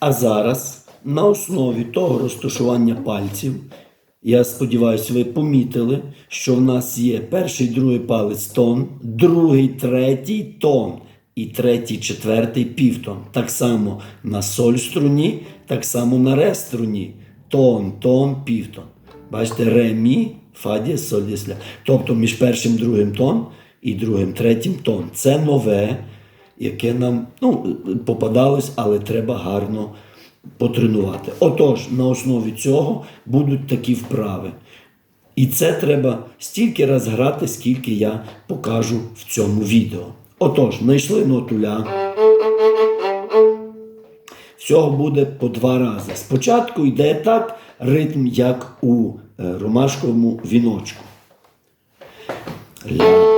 А зараз на основі того розташування пальців, я сподіваюся, ви помітили, що в нас є перший, другий палець тон, другий, третій тон і третій, четвертий півтон. Так само на соль струні, так само на ре струні. Тон, тон, півтон. Бачите, ре, мі, фа дієс, соль дієс, ля. Тобто між першим другим тон і другим третім тон. Це нове, яке нам ну, попадалось, але треба гарно потренувати. Отож, на основі цього будуть такі вправи. І це треба стільки раз грати, скільки я покажу в цьому відео. Отож, знайшли нотуля. Всього буде по два рази. Спочатку йде так ритм, як у е, ромашковому віночку. Ля,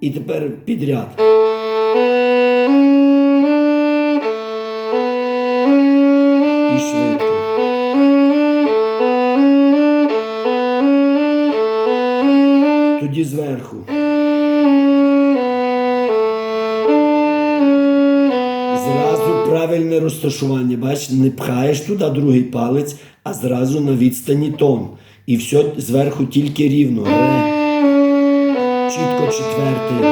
І тепер підряд. І швидко. Тоді зверху. Зразу правильне розташування. Бачиш, не пхаєш туди другий палець, а зразу на відстані тон. І все зверху тільки рівно. Чітко четвертий.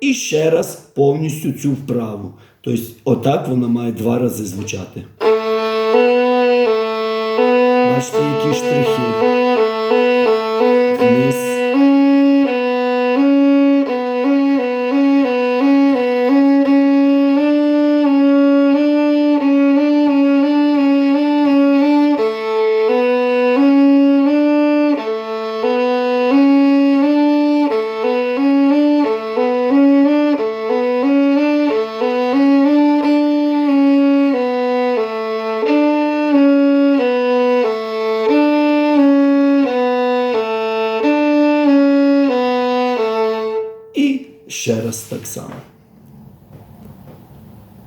І ще раз повністю цю вправу. Тобто, отак вона має два рази звучати. Бачите, які штрихи. Ще раз так само.